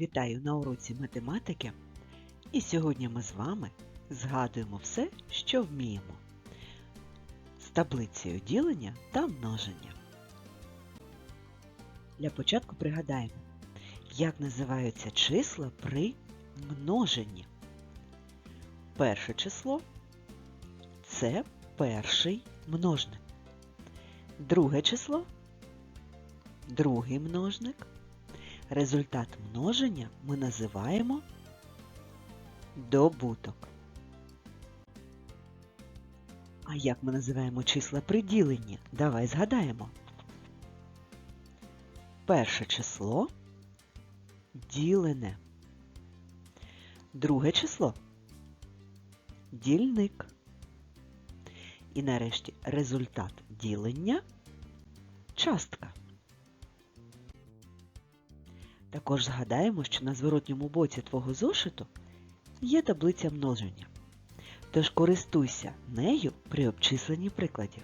Вітаю на уроці математики. І сьогодні ми з вами згадуємо все, що вміємо з таблицею ділення та множення. Для початку пригадаємо, як називаються числа при множенні. Перше число це перший множник. Друге число другий множник. Результат множення ми називаємо добуток. А як ми називаємо числа при діленні? Давай згадаємо. Перше число ділене. Друге число дільник. І нарешті результат ділення частка. Також згадаємо, що на зворотньому боці твого зошиту є таблиця множення. Тож користуйся нею при обчисленні прикладів.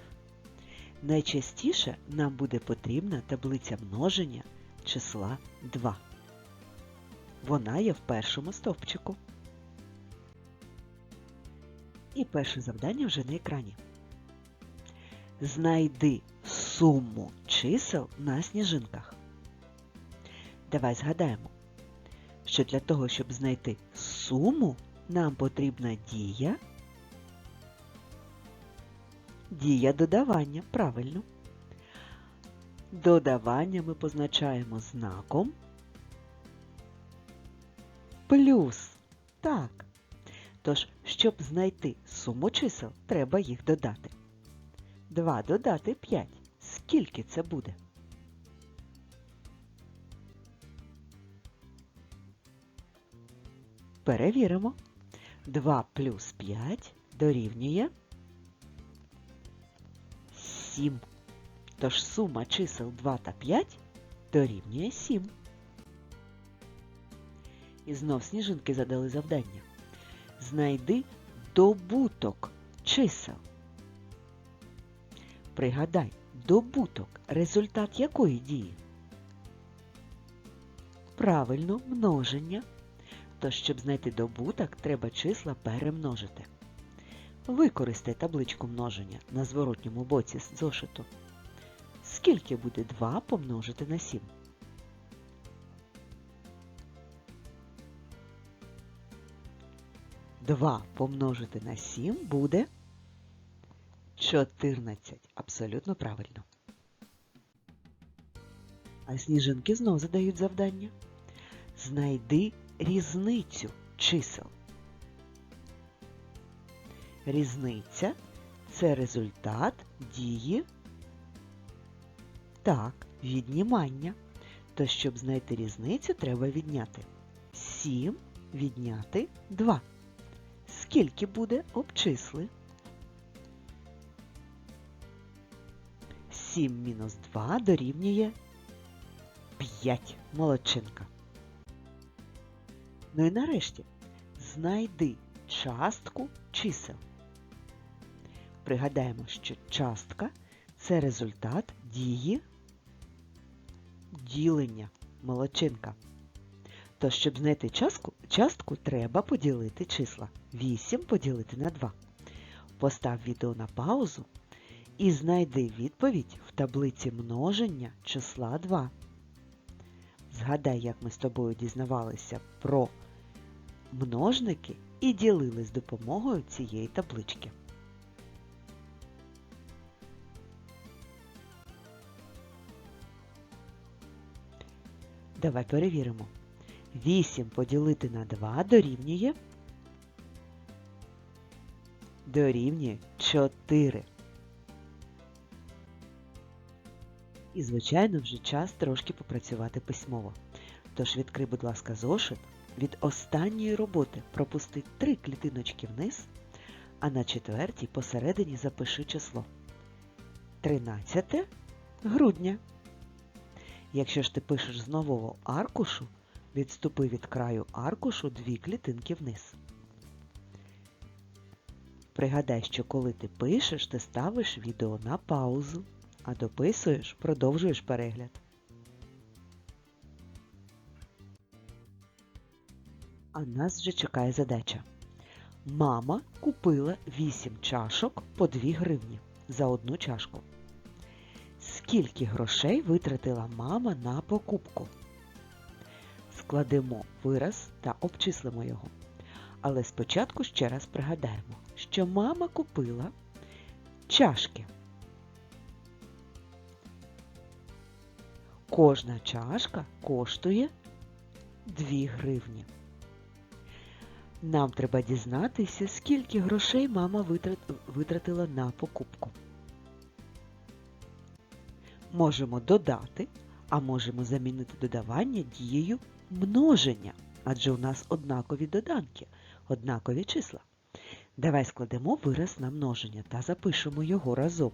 Найчастіше нам буде потрібна таблиця множення числа 2. Вона є в першому стовпчику. І перше завдання вже на екрані. Знайди суму чисел на сніжинках. Давай згадаємо, що для того, щоб знайти суму, нам потрібна дія. Дія додавання, правильно. Додавання ми позначаємо знаком. Плюс. Так. Тож, щоб знайти суму чисел, треба їх додати. 2 додати 5. Скільки це буде? Перевіримо. 2 плюс 5 дорівнює 7. Тож сума чисел 2 та 5 дорівнює 7. І знов сніжинки задали завдання. Знайди добуток чисел. Пригадай, добуток результат якої дії? Правильно, множення. Тож, щоб знайти добуток, треба числа перемножити. Використай табличку множення на зворотньому боці з зошиту. Скільки буде 2 помножити на 7? Два помножити на 7 буде 14. Абсолютно правильно. А сніжинки знов задають завдання. Знайди різницю чисел. Різниця це результат дії так, віднімання. То, щоб знайти різницю, треба відняти 7 відняти 2. Скільки буде обчисли? 7 мінус 2 дорівнює 5. Молодчинка. Ну і нарешті знайди частку чисел. Пригадаємо, що частка це результат дії ділення молодчинка. То, щоб знайти частку, частку, треба поділити числа. 8 поділити на 2. Постав відео на паузу і знайди відповідь в таблиці множення числа 2. Згадай, як ми з тобою дізнавалися про множники і ділили з допомогою цієї таблички. Давай перевіримо. 8 поділити на 2 дорівнює дорівнює 4. І, звичайно, вже час трошки попрацювати письмово. Тож відкрий, будь ласка, зошит. Від останньої роботи пропусти три клітиночки вниз, а на четвертій посередині запиши число 13 грудня. Якщо ж ти пишеш з нового аркушу, відступи від краю аркушу дві клітинки вниз. Пригадай, що коли ти пишеш, ти ставиш відео на паузу, а дописуєш, продовжуєш перегляд. А нас вже чекає задача. Мама купила 8 чашок по 2 гривні за одну чашку. Скільки грошей витратила мама на покупку? Складемо вираз та обчислимо його. Але спочатку ще раз пригадаємо, що мама купила чашки. Кожна чашка коштує 2 гривні. Нам треба дізнатися, скільки грошей мама витрат- витратила на покупку. Можемо додати, а можемо замінити додавання дією множення, адже у нас однакові доданки, однакові числа. Давай складемо вираз на множення та запишемо його разом.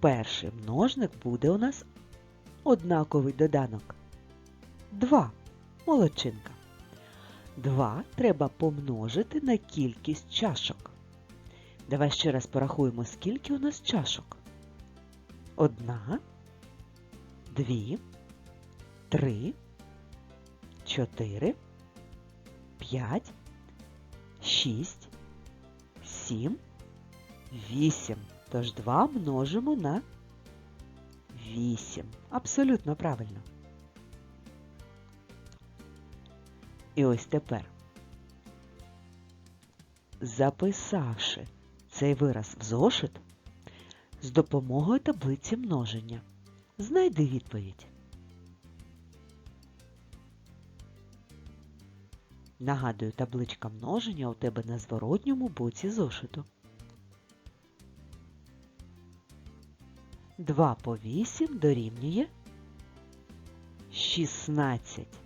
Перший множник буде у нас однаковий доданок. 2. Молодчинка. 2 треба помножити на кількість чашок. Давай ще раз порахуємо, скільки у нас чашок. Одна, дві, три, чотири, п'ять, шість, сім, вісім. Тож 2 множимо на 8. Абсолютно правильно. І ось тепер, записавши цей вираз в зошит, з допомогою таблиці множення, знайди відповідь. Нагадую, табличка множення у тебе на зворотньому боці зошиту. 2 по 8 дорівнює 16.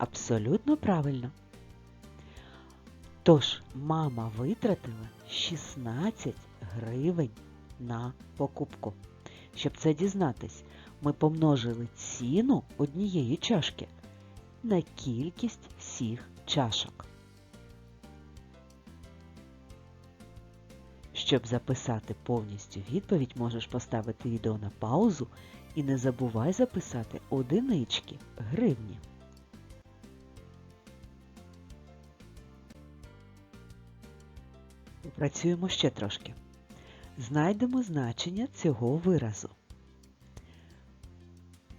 Абсолютно правильно. Тож мама витратила 16 гривень на покупку. Щоб це дізнатись, ми помножили ціну однієї чашки на кількість всіх чашок. Щоб записати повністю відповідь, можеш поставити відео на паузу і не забувай записати одинички гривні. Попрацюємо ще трошки. Знайдемо значення цього виразу.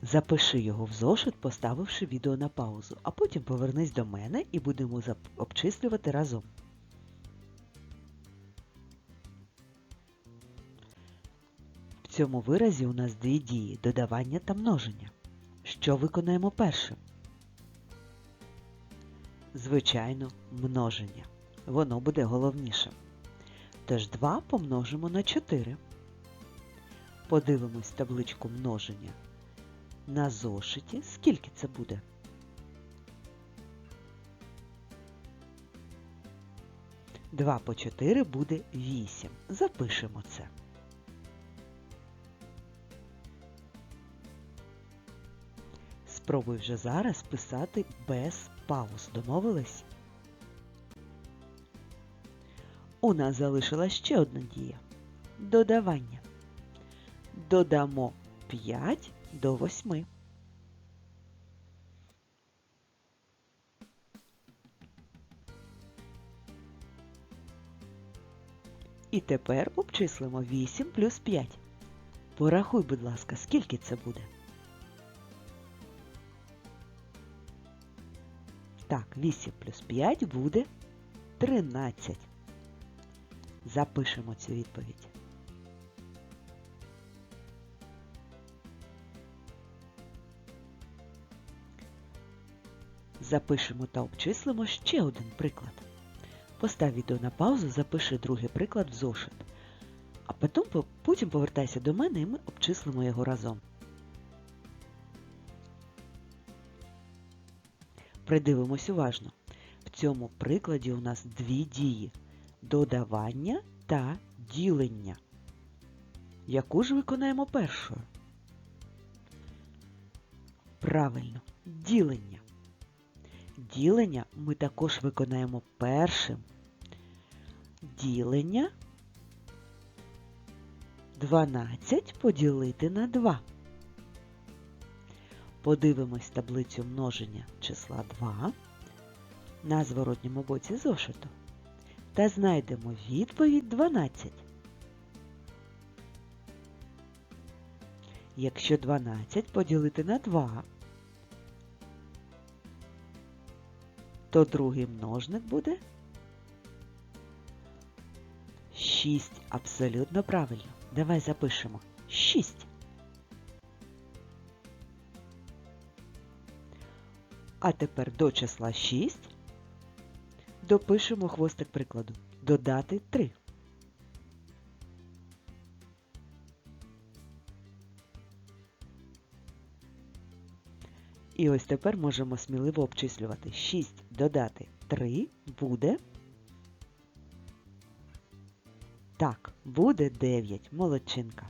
Запиши його в зошит, поставивши відео на паузу, а потім повернись до мене і будемо обчислювати разом. В цьому виразі у нас дві дії додавання та множення. Що виконаємо першим? Звичайно, множення. Воно буде головнішим. Тож 2 помножимо на 4. Подивимось табличку множення. На зошиті скільки це буде? Два по 4 буде 8. Запишемо це. Спробуй вже зараз писати без пауз. Домовились? У нас залишилась ще одна дія. Додавання. Додамо 5 до 8. І тепер обчислимо 8 плюс 5. Порахуй, будь ласка, скільки це буде? Так, 8 плюс 5 буде 13. Запишемо цю відповідь. Запишемо та обчислимо ще один приклад. Постав відео на паузу, запиши другий приклад в зошит. А потім, потім повертайся до мене і ми обчислимо його разом. Придивимось уважно. В цьому прикладі у нас дві дії додавання та ділення. Яку ж виконаємо першою? Правильно, ділення. Ділення ми також виконаємо першим. Ділення 12 поділити на 2. Подивимось таблицю множення числа 2. на зворотньому боці зошиту та знайдемо відповідь 12. Якщо 12 поділити на 2, то другий множник буде 6. Абсолютно правильно. Давай запишемо 6. А тепер до числа 6 допишемо хвостик прикладу. Додати 3. І ось тепер можемо сміливо обчислювати. 6 додати 3 буде. Так, буде 9. Молодчинка.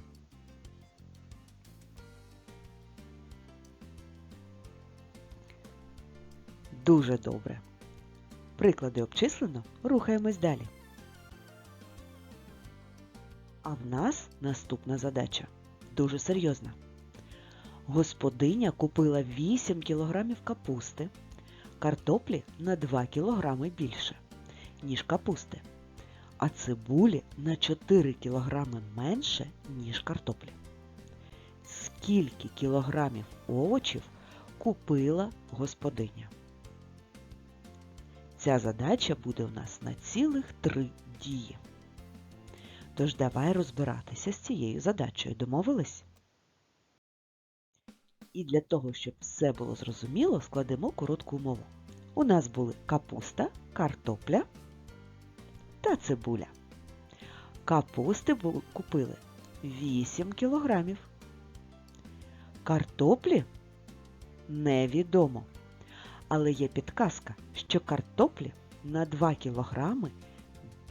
Дуже добре. Приклади обчислено, рухаємось далі. А в нас наступна задача. Дуже серйозна. Господиня купила 8 кілограмів капусти, картоплі на 2 кілограми більше, ніж капусти, а цибулі на 4 кілограми менше, ніж картоплі. Скільки кілограмів овочів купила господиня? Ця задача буде у нас на цілих три дії. Тож давай розбиратися з цією задачею. Домовились? І для того, щоб все було зрозуміло, складемо коротку умову. У нас були капуста, картопля та цибуля. Капусти купили 8 кілограмів. Картоплі невідомо. Але є підказка, що картоплі на 2 кілограми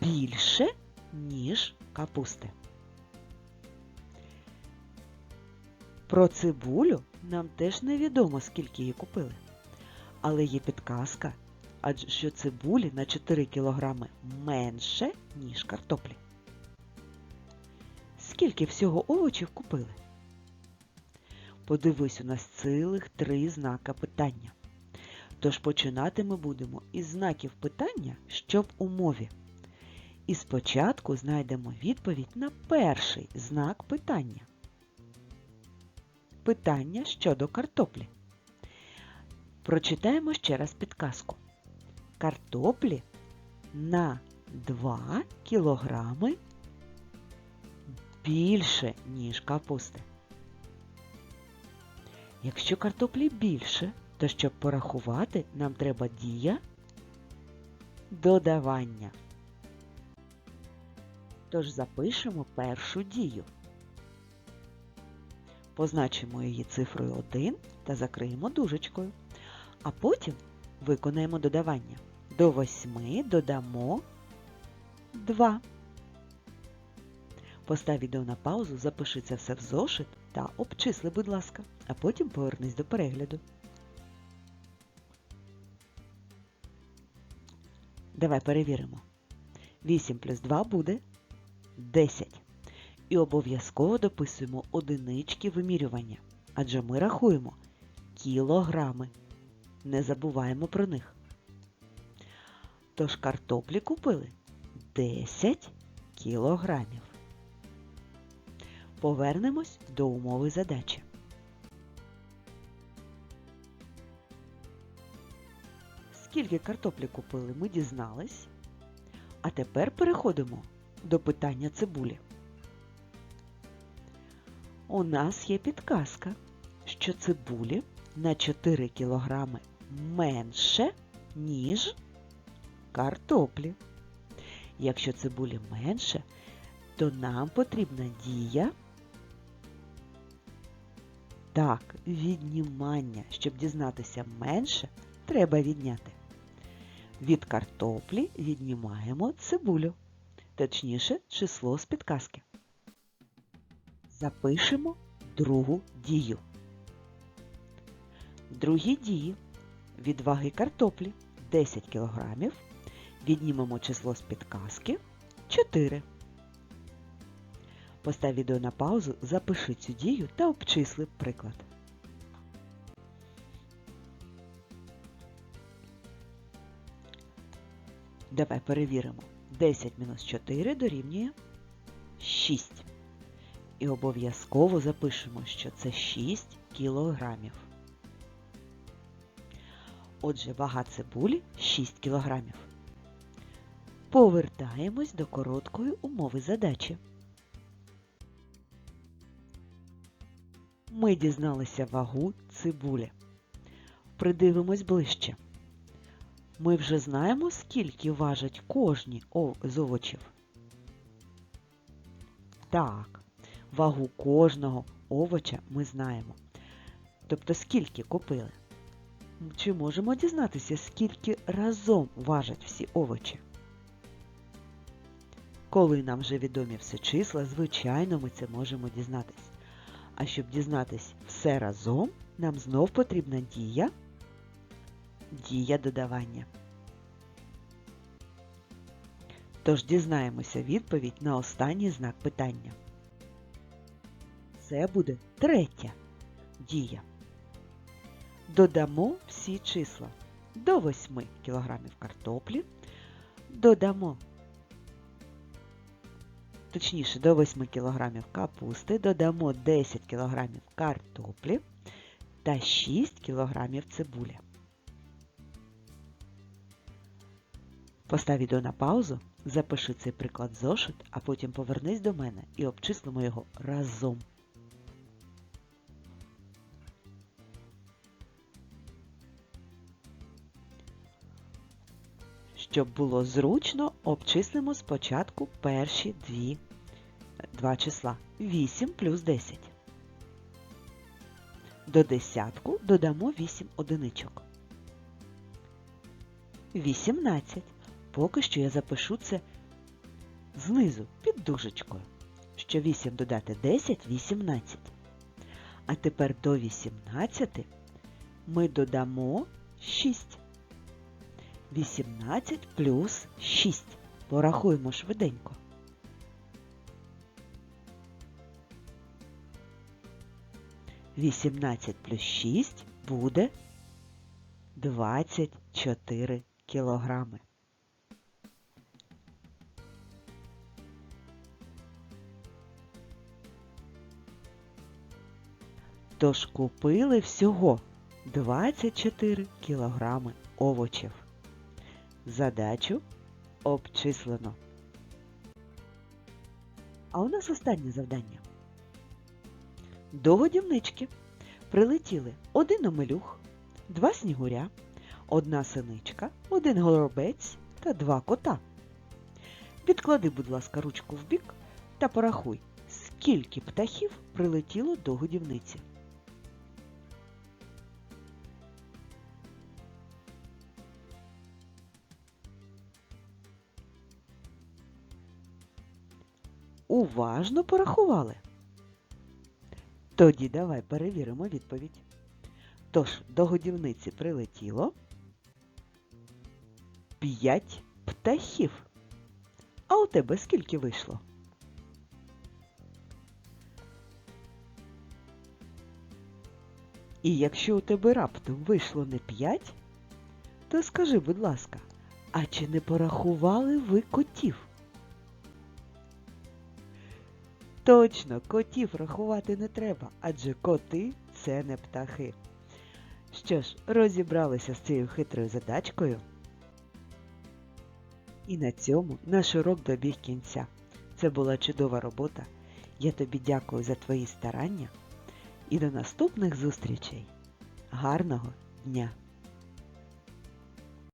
більше, ніж капусти. Про цибулю нам теж невідомо, скільки її купили. Але є підказка, адже що цибулі на 4 кілограми менше, ніж картоплі. Скільки всього овочів купили? Подивись, у нас цілих три знака питання. Тож починати ми будемо із знаків питання, що в умові. І спочатку знайдемо відповідь на перший знак питання. Питання щодо картоплі. Прочитаємо ще раз підказку. Картоплі на 2 кілограми більше, ніж капусти. Якщо картоплі більше, то щоб порахувати, нам треба дія додавання. Тож запишемо першу дію. Позначимо її цифрою 1 та закриємо дужечкою. А потім виконаємо додавання. До 8 додамо 2. Постав відео на паузу, запиши це все в зошит та обчисли, будь ласка, а потім повернись до перегляду. Давай перевіримо. 8 плюс 2 буде 10. І обов'язково дописуємо одинички вимірювання, адже ми рахуємо кілограми. Не забуваємо про них. Тож картоплі купили 10 кілограмів. Повернемось до умови задачі. Скільки картоплі купили, ми дізнались. А тепер переходимо до питання цибулі. У нас є підказка, що цибулі на 4 кілограми менше, ніж картоплі. Якщо цибулі менше, то нам потрібна дія так, віднімання. Щоб дізнатися менше, треба відняти. Від картоплі віднімаємо цибулю, точніше число з підказки. Запишемо другу дію. В другій дії від ваги картоплі 10 кг віднімемо число з підказки 4. Постав відео на паузу, запиши цю дію та обчисли приклад. Давай перевіримо. 10 мінус 4 дорівнює 6. І обов'язково запишемо, що це 6 кілограмів. Отже, вага цибулі 6 кілограмів. Повертаємось до короткої умови задачі. Ми дізналися вагу цибулі. Придивимось ближче. Ми вже знаємо, скільки важать кожні з овочів. Так, вагу кожного овоча ми знаємо. Тобто, скільки купили. Чи можемо дізнатися, скільки разом важать всі овочі? Коли нам вже відомі все числа, звичайно, ми це можемо дізнатись. А щоб дізнатись все разом, нам знов потрібна дія, дія додавання. Тож дізнаємося відповідь на останній знак питання. Це буде третя дія. Додамо всі числа до 8 кг картоплі, додамо точніше до 8 кг капусти, додамо 10 кг картоплі та 6 кг цибулі. Постав відео на паузу, запиши цей приклад зошит, а потім повернись до мене і обчислимо його разом. Щоб було зручно, обчислимо спочатку перші дві, два числа 8 плюс 10. До десятку додамо 8 одиничок. 18. Поки що я запишу це знизу під дужечкою. Що 8 додати 10 18. А тепер до 18 ми додамо 6. 18 плюс 6. Порахуємо швиденько. Вісімнадцять плюс 6 буде 24 кілограми. Тож купили всього 24 кілограми овочів. Задачу обчислено. А у нас останнє завдання. До годівнички прилетіли один омелюх, два снігуря, одна синичка, один горобець та два кота. Відклади, будь ласка, ручку в бік та порахуй, скільки птахів прилетіло до годівниці. Уважно порахували. Тоді давай перевіримо відповідь. Тож, до годівниці прилетіло 5 птахів. А у тебе скільки вийшло? І якщо у тебе раптом вийшло не 5, то скажи, будь ласка, а чи не порахували ви котів? Точно, котів рахувати не треба, адже коти це не птахи. Що ж, розібралися з цією хитрою задачкою. І на цьому наш урок добіг кінця. Це була чудова робота. Я тобі дякую за твої старання і до наступних зустрічей. Гарного дня!